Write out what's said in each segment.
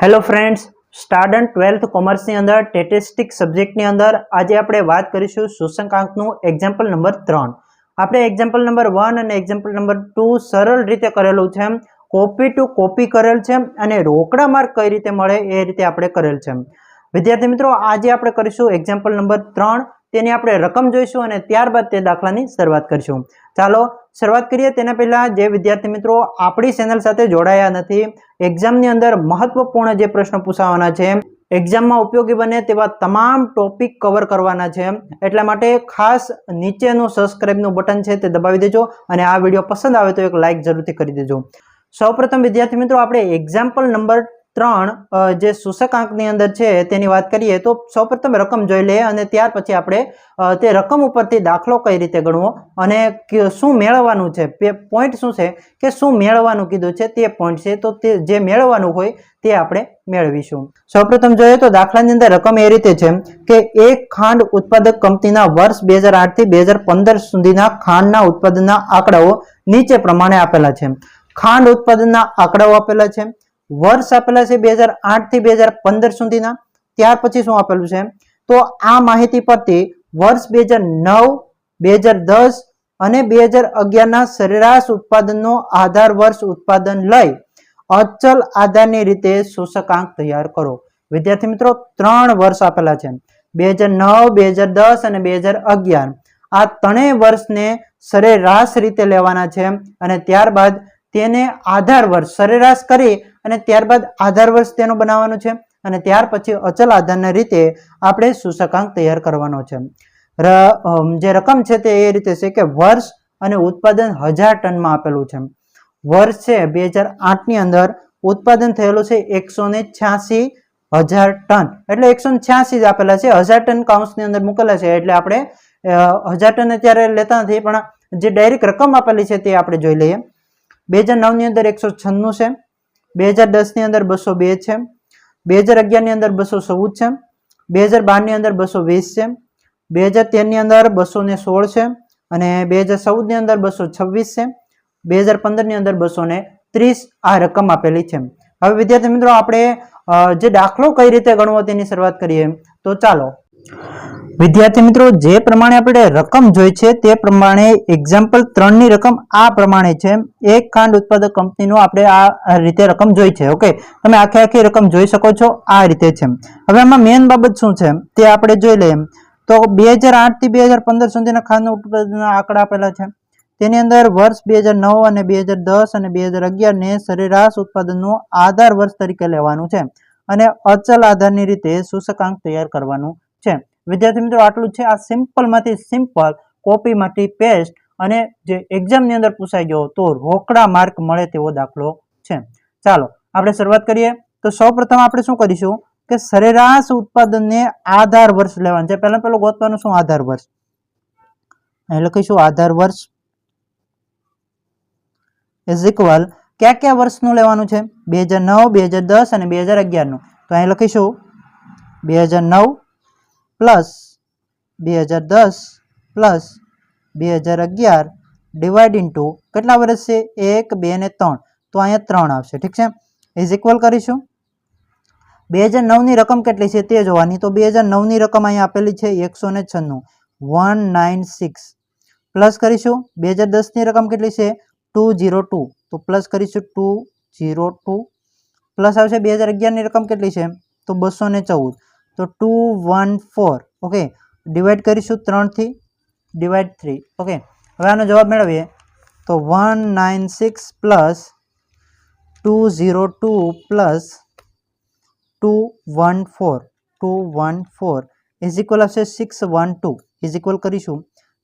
Hello friends student twelfth કોમર્સની અંદર statistic સબ્જેક્ટની અંદર આજે આપણે વાત કરીશું સૂચકાંકનું એક્ઝામ્પલ નંબર ત્રણ. આપણે એક્ઝામ્પલ નંબર વન અને એક્ઝામ્પલ નંબર ટુ સરળ રીતે કરેલું છે કોપી ટુ કોપી કરેલ છે અને રોકડા માર્ક કઈ રીતે મળે એ રીતે આપણે કરેલ છે વિદ્યાર્થી મિત્રો, આજે આપણે કરીશું એક્ઝામ્પલ નંબર ત્રણ. તેની આપણે રકમ જોઈશું અને ત્યારબાદ તે દાખલાની શરૂઆત કરીશું. ચાલો શરૂઆત કરીએ. તેના પહેલાં જે વિદ્યાર્થી મિત્રો આપણી ચેનલ સાથે જોડાયા નથી, એક્ઝામની અંદર મહત્વપૂર્ણ જે પ્રશ્નો પૂછાવાના છે, એક્ઝામમાં ઉપયોગી બને તેવા તમામ ટોપિક કવર કરવાના છે. એટલા માટે ખાસ નીચેનું સબસ્ક્રાઈબનું બટન છે તે દબાવી દેજો અને આ વીડિયો પસંદ આવે તો એક લાઇક જરૂરથી કરી દેજો. સૌપ્રથમ વિદ્યાર્થી મિત્રો, આપણે એક્ઝામ્પલ નંબર ત્રણ જે સૂચકાંકની અંદર છે તેની વાત કરીએ તો સૌપ્રથમ રકમ જોઈ લઈએ અને ત્યાર પછી આપણે તે રકમ ઉપરથી દાખલો કઈ રીતે ગણવો અને શું મેળવવાનું છે? પોઈન્ટ શું છે કે શું મેળવવાનું કીધું છે તે પોઈન્ટ છે તો તે જે મેળવવાનું હોય તે આપણે મેળવીશું. સૌપ્રથમ જોઈએ તો દાખલાની અંદર રકમ એ રીતે છે કે એક ખાંડ ઉત્પાદક કંપનીના વર્ષ બે હજાર આઠથી બે હજાર પંદર સુધીના ખાંડના ઉત્પાદનના આંકડાઓ નીચે પ્રમાણે આપેલા છે. ખાંડ ઉત્પાદનના આંકડાઓ આપેલા છે. વર્ષ આપેલા છે બે હજાર આઠથી બે હજાર પંદર સુધીના. ત્યાર પછી શું આપેલું છે? તો આ માહિતી પરથી વર્ષ બે હજાર નવ, બે હજાર દસ અને બે હજાર અગિયારના સરેરાશ ઉત્પાદનનો આધાર વર્ષ ઉત્પાદન લઈ અચલ આધારની રીતે સૂચકાંક તૈયાર કરો. વિદ્યાર્થી મિત્રો, ત્રણ વર્ષ આપેલા છે. બે હજાર નવ, બે હજાર દસ અને બે હજાર અગિયાર. આ ત્રણેય વર્ષને સરેરાશ રીતે લેવાના છે અને ત્યારબાદ તેને આધાર વર્ષ સરેરાશ કરી અને ત્યારબાદ આધાર વર્ષ તેનું બનાવવાનું છે અને ત્યાર પછી અચલ આધારના રીતે આપણે સૂચકાંક તૈયાર કરવાનો છે. જે રકમ છે તે એ રીતે છે કે વર્ષ અને ઉત્પાદન હજાર ટનમાં આપેલું છે. વર્ષ છે બે હજાર આઠની અંદર ઉત્પાદન થયેલું છે એકસો ને છ્યાસી હજાર ટન. એટલે એકસો ને છ્યાસી જ આપેલા છે. હજાર ટન કાઉન્સની અંદર મૂકેલા છે. એટલે આપણે હજાર ટન અત્યારે લેતા નથી, પણ જે ડાયરેક્ટ રકમ આપેલી છે તે આપણે જોઈ લઈએ. બે હજાર નવની અંદર એકસો છન્નું છે. બે હજાર દસની અંદર બસો બે છે. બે હજાર અગિયારની અંદર બસો ચૌદ છે. બે હજાર બારની અંદર બસો વીસ છે. બે હજાર તેરની અંદર બસો ને સોળ છે. અને બે હજાર ચૌદની અંદર બસો છવ્વીસ છે. બે હજાર પંદરની અંદર બસો ને ત્રીસ આ રકમ આપેલી છે. હવે વિદ્યાર્થી મિત્રો, આપણે જે દાખલો કઈ રીતે ગણવો તેની શરૂઆત કરીએ. તો ચાલો વિદ્યાર્થી મિત્રો, જે પ્રમાણે આપણે રકમ જોઈ છે, તે પ્રમાણે એક્ઝામ્પલ ત્રણની રકમ આ પ્રમાણે છે. એક ખાંડ ઉત્પાદક કંપનીનું આપણે આ રીતે રકમ જોઈ છે, ઓકે? તમે આખી આખી રકમ જોઈ શકો છો, આ રીતે છે. હવે આમાં મેન બાબત શું છે? તે આપણે જોઈ લઈએ. તો બે હજાર આઠથી બે હજાર પંદર સુધીના ખાંડના ઉત્પાદનના આંકડા આપેલા છે. તેની અંદર વર્ષ બે હજાર નવ અને બે હજાર દસ અને બે હજાર અગિયારને સરેરાશ ઉત્પાદનનું આધાર વર્ષ તરીકે લેવાનું છે. અને અચલ આધારની રીતે સૂચકાંક તૈયાર કરવાનું છે. વિદ્યાર્થી મિત્રો, આટલું છે. આ સિમ્પલમાંથી સિમ્પલ કોપીમાંથી પેસ્ટ અને જે એક્ઝામની અંદર પૂછાઈ ગયો તો રોકડા માર્ક મળે તેવો દાખલો છે. ચાલો, આપણે શરૂઆત કરીએ. તો સૌપ્રથમ આપણે શું કરીશું કે સરેરાશ ઉત્પાદનને આધાર વર્ષ લેવાનું છે. પહેલા પહેલું ગોતવાનું શું? આધાર વર્ષ. અહીં લખીશું આધાર વર્ષ ઇઝ ઇક્વલ કયા કયા વર્ષનું લેવાનું છે? બે હજાર નવ, બે હજાર દસ અને બે હજાર અગિયારનું. તો અહીં લખીશું બે હજાર નવ પ્લસ બે હજાર દસ પ્લસ બે હજાર અગિયાર ડિવાઈડ ઇન્ટુ કેટલા વર્ષ છે? એક, બે ને ત્રણ. તો અહીંયા ત્રણ આવશે. ઠીક છે? ઇઝ ઇક્વલ કરીશું. બે હજાર નવની રકમ કેટલી છે? તે જોવાની. તો બે હજાર નવની રકમ અહીંયા આપેલી છે એકસો ને છન્નું. વન નાઇન સિક્સ પ્લસ કરીશું. બે હજાર દસની રકમ કેટલી છે? ટુ જીરો ટુ તો પ્લસ કરીશું ટુ જીરો ટુ પ્લસ આવશે બે હજાર અગિયારની રકમ કેટલી છે? તો બસો ને ચૌદ. તો two one four okay divide કરીશું ત્રણથી ડિવાઈડ થ્રી ઓકે હવે આનો જવાબ મેળવીએ. તો one nine six plus two zero two plus two one four two one four is equal આવશે six one two is equal કરીશું.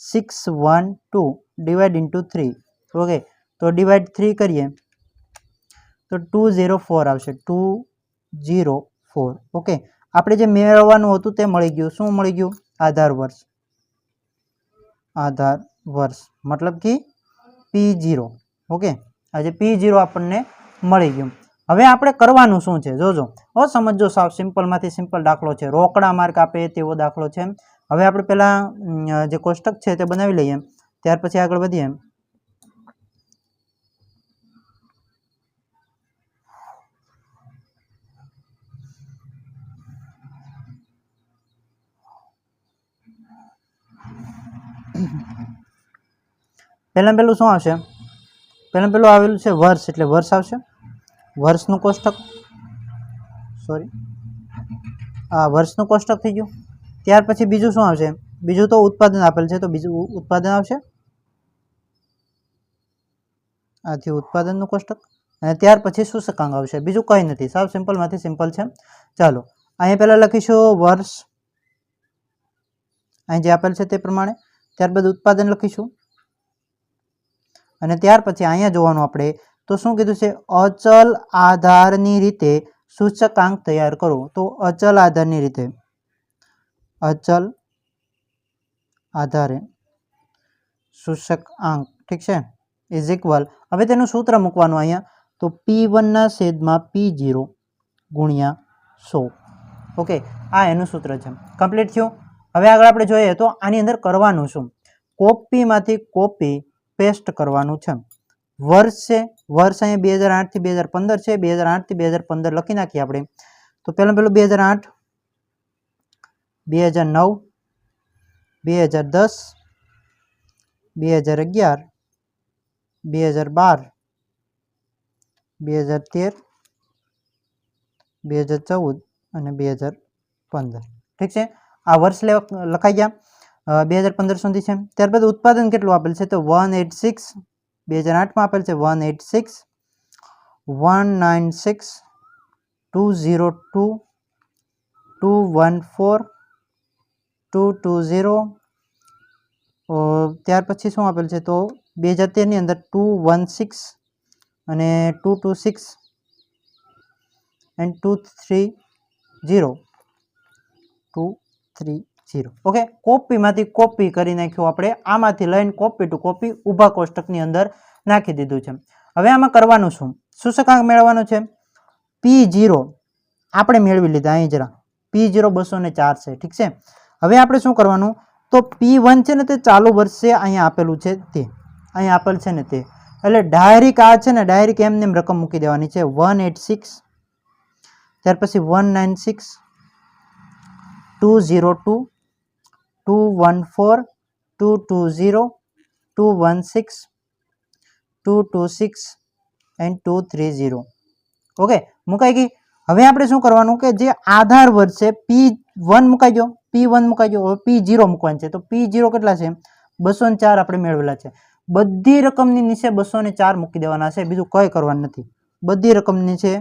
Six one two divide into three okay તો divide three કરીએ. તો ટુ ઝીરો ફોર આવશે two zero four okay આપણે જે મેળવવાનું હતું તે મળી ગયું. શું મળી ગયું? આધાર વર્ષ. આધાર વર્ષ. મતલબ કે પી જીરો ઓકે? આજે પી જીરો આપણને મળી ગયું. હવે આપણે કરવાનું શું છે? જોજો. હો સમજો સાવ સિમ્પલમાંથી સિમ્પલ દાખલો છે. રોકડા માર્ક આપે તેવો દાખલો છે હવે આપણે પહેલાં જે કોષ્ટક છે તે બનાવી લઈએ ત્યાર પછી આગળ વધીએ પહેલાં પહેલું શું આવશે? પહેલાં પહેલું આવેલું છે વર્ષ, એટલે વર્ષ આવશે. વર્ષનું કોષ્ટક સોરી આ વર્ષનું કોષ્ટક થઈ ગયું. ત્યાર પછી બીજું શું આવશે? બીજું તો ઉત્પાદન આપેલ છે, તો બીજું ઉત્પાદન આવશે. આથી ઉત્પાદનનું કોષ્ટક. અને ત્યાર પછી સૂચકાંક આવશે? બીજું કંઈ નથી. સાવ સિમ્પલમાંથી સિમ્પલ છે. ચાલો, અહીંયા પહેલાં લખીશું વર્ષ. અહીં જે આપેલ છે તે પ્રમાણે. ત્યારબાદ ઉત્પાદન લખીશું. અને ત્યાર પછી અહીંયા જોવાનું આપણે, તો શું કીધું છે? અચલ આધારની રીતે સૂચકાંક તૈયાર કરો. તો અચલ આધારની રીતે, અચલ આધારે સૂચકાંક, ઠીક છે? ઇઝ ઇક્વલ હવે તેનું સૂત્ર મૂકવાનું અહીંયા. તો પી વનના છેદમાં પી જીરો ગુણ્યા સો. ઓકે આ એનું સૂત્ર છે. કમ્પ્લીટ થયું? હવે આગળ આપણે જોઈએ તો આની અંદર કરવાનું શું કોપીમાંથી કોપી પેસ્ટ કરવાનું છે વર્ષ છે વર્ષ અહીંયા બે હજાર આઠથી બે હજાર પંદર છે બે હજાર આઠથી બે હજાર પંદર લખી નાખીએ આપણે તો પહેલાં પહેલું બે હજાર આઠ બે હજાર નવ બે હજાર દસ બે હજાર અગિયાર બે હજાર બાર બે હજાર તેર બે હજાર ચૌદ અને બે હજાર પંદર ઠીક છે આ વર્ષ લેવા, લખાઈ ગયા બે હજાર પંદર સુધી છે. ત્યારબાદ ઉત્પાદન કેટલું આપેલ છે? તો વન એટ સિક્સ, બે હજાર આઠમાં આપેલ છે one eight six, one nine six, two zero two two one four, two two zero. ત્યાર પછી શું આપેલ છે? તો બે હજાર તેરની અંદર ટુ વન સિક્સ અને two two six and two three zero. Two three zero okay કોપીમાંથી copy કરી નાખ્યું આપણે. આમાંથી લઈને કોપી ટુ કોપી ઊભા કોષ્ટકની અંદર નાખી દીધું છે. હવે આમાં કરવાનું શું? સૂચકાંક મેળવવાનો છે. પી જીરો આપણે મેળવી લીધા અહીં જરા. પી જીરો બસો ને ચાર છે. ઠીક છે? હવે આપણે શું કરવાનું? તો પી વન છે ને તે ચાલુ વર્ષે અહીંયા આપેલું છે તે. અહીંયા આપેલ છે ને તે. એટલે ડાયરેક્ટ આ છે ને ડાયરેક્ટ એમને રકમ મૂકી દેવાની છે. વન એટ સિક્સ ત્યાર પછી one nine six two zero two two one four two two zero two one six two two six and two three zero okay મુકાઈ ગઈ. હવે આપણે શું કરવાનું કે જે આધાર વર્ષ છે, પી વન મુકાઈ ગયો, પી વન મુકાઈ ગયો પી જીરો મૂકવાનું છે. તો પી જીરો કેટલા છે? બસો ચાર આપણે મેળવેલા છે. બધી રકમની નીચે બસો ચાર મૂકી દેવાના છે. બીજું કંઈ કરવાનું નથી. બધી રકમની છે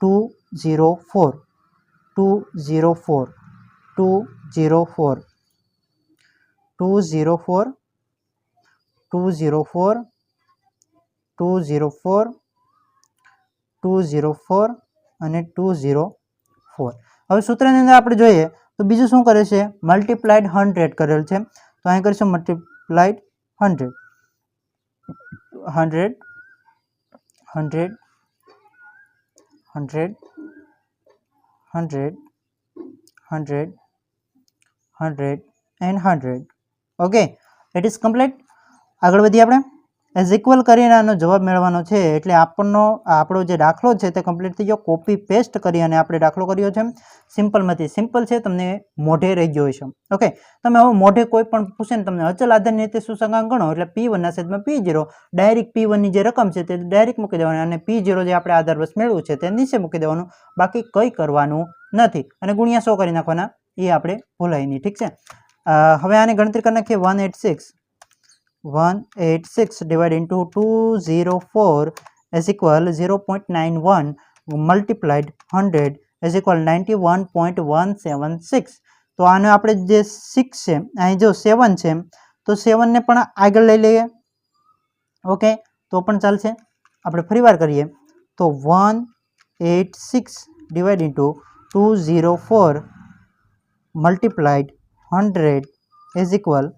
two zero four two zero four two zero four two zero four two zero four two zero four two zero four અને ટુ ઝીરો ફોર હવે સૂત્રની અંદર આપણે જોઈએ તો બીજું શું કરે છે? મલ્ટીપ્લાઇડ હંડ્રેડ કરેલ છે. તો અહીં કરીશું multiplied hundred hundred hundred hundred hundred hundred hundred and hundred okay it is complete આગળ વધીએ આપણે. એઝ ઇક્વલ કરીને આનો જવાબ મેળવવાનો છે, એટલે આપણનો, આપણો જે દાખલો છે તે કમ્પ્લીટ થઈ ગયો. કોપી પેસ્ટ કરી અને આપણે દાખલો કર્યો છે. સિમ્પલમાંથી સિમ્પલ છે, તમને મોઢે રહી ગયો છે ઓકે તમે હવે મોઢે કોઈ પણ પૂછે ને તમને અચલ આધારની રીતે સૂચકાંક ગણો, એટલે પી વનના સેદમાં પી જીરો ડાયરેક્ટ પી વનની જે રકમ છે તે ડાયરેક્ટ મૂકી દેવાની અને પી જીરો જે આપણે આધાર વર્ષ મેળવ્યું છે તે નીચે મૂકી દેવાનું. બાકી કંઈ કરવાનું નથી. અને ગુણ્યા સો કરી નાખવાના. એ આપણે ભૂલાય નહીં. ઠીક છે? હવે આની ગણતરી કરી નાખીએ. One eight six one eight six divide into two zero four as equal zero point nine one multiplied hundred as equal ninety one point one seven six તો આને આપણે જે સિક્સ છે, અહીં જો સેવન છે, તો સેવનને પણ આગળ લઈ લઈએ. ઓકે? તો પણ ચાલશે. આપણે ફરીવાર કરીએ. તો one eight six divide into two zero four multiplied hundred is equal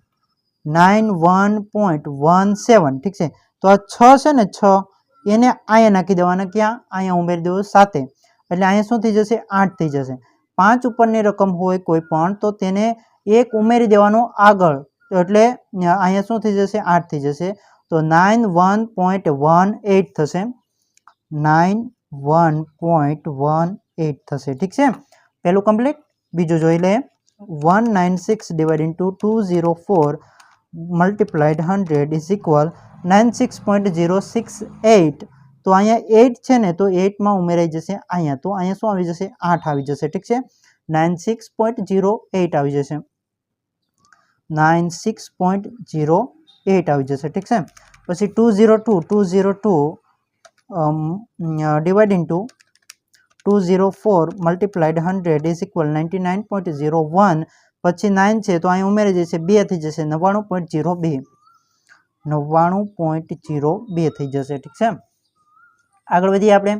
nine one point one seven ઠીક છે? તો આ છ છે ને છ, એને અહીંયા નાખી દેવાના ક્યાં? અહીંયા ઉમેરી દેવો સાતે. એટલે અહીંયા શું થઈ જશે? આઠ થઈ જશે. પાંચ ઉપરની રકમ હોય કોઈ પણ, તો તેને એક ઉમેરી દેવાનું આગળ. એટલે અહીંયા શું થઈ જશે? આઠ થઈ જશે. તો nine one point one eight થશે. Nine one point one eight થશે. ઠીક છે? પહેલું કમ્પ્લીટ બીજું જોઈ લઈએ one nine six divide into two zero four multiplied hundred is equal nine six point zero six eight તો અહીંયા એટ છે ને તો એટમાં ઉમેરાઈ જશે અહીંયા તો અહીંયા શું આવી જશે આઠ આવી જશે ઠીક છે nine six point zero eight આવી જશે nine six point zero eight આવી જશે ઠીક છે પછી two zero two two zero two divide into two zero four multiplied hundred is equal ninety nine point zero one પછી નાઇન છે તો અહીં ઉમેરી જશે બે થઈ જશે નવ્વાણું પોઈન્ટ ઝીરો બે. નવ્વાણું પોઈન્ટ ઝીરો બે થઈ જશે, ઠીક છે આગળ વધીએ આપણે.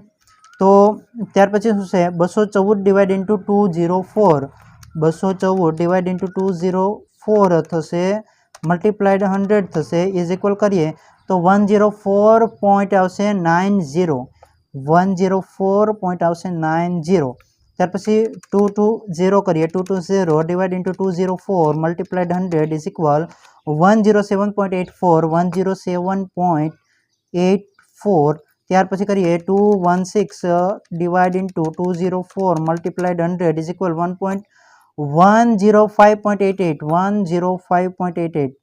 તો ત્યાર પછી શું છે? બસો ચૌદ divide into two zero four બસો ચૌદ divide into two zero four થશે મલ્ટીપ્લાઇડ હંડ્રેડ થશે ઇઝ ઇક્વલ કરીએ, તો વન ઝીરો ફોર પોઈન્ટ આવશે nine zero one zero four point આવશે નાઇન ઝીરો ત્યાર પછી ટુ ટુ ઝીરો કરીએ. Two two zero divide into two zero four multiplied hundred is equal one zero seven point eight four one zero seven point eight four ત્યાર પછી કરીએ two one six divide into two zero four multiplied hundred is equal one point one zero five point eight eight one zero five point eight eight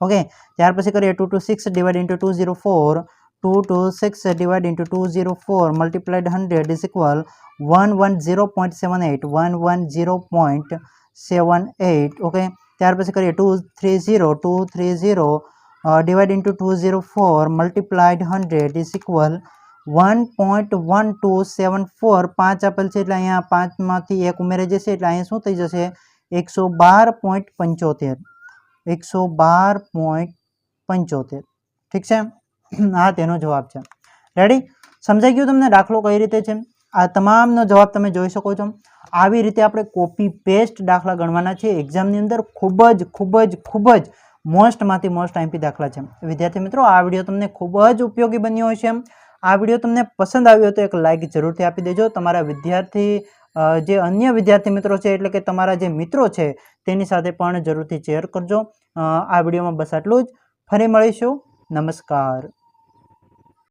okay ત્યાર પછી કરીએ two two six divide into two zero four two two six divide into two zero four multiplied hundred is equal one one zero point seven eight one one zero point seven eight okay ત્યાર પછી કરીએ two three zero two three zero divide into two zero four multiplied hundred is equal one point one two seven four પાંચ આપેલ છે એટલે અહીંયા પાંચમાંથી એક ઉમેરાઈ જશે એટલે અહીંયા શું થઈ જશે? એકસો બાર પોઈન્ટ પંચોતેર. એકસો બાર પોઈન્ટ પંચોતેર. ઠીક છે? આ તેનો જવાબ છે. રેડી સમજાઈ ગયું તમને દાખલો કઈ રીતે છે? આ તમામનો જવાબ તમે જોઈ શકો છો. આવી રીતે આપણે કોપી પેસ્ટ દાખલા ગણવાના છે. એક્ઝામની અંદર ખૂબ જ ખૂબ જ ખૂબ જ મોસ્ટમાંથી મોસ્ટ આઈમપી દાખલા છે. વિદ્યાર્થી મિત્રો, આ વીડિયો તમને ખૂબ જ ઉપયોગી બન્યો હોય છે આ વીડિયો તમને પસંદ આવ્યો તો એક લાઇક જરૂરથી આપી દેજો. તમારા વિદ્યાર્થી જે અન્ય વિદ્યાર્થી મિત્રો છે, એટલે કે તમારા જે મિત્રો છે, તેની સાથે પણ જરૂરથી શેર કરજો. આ વિડીયોમાં બસ આટલું જ. ફરી મળીશું. નમસ્કાર.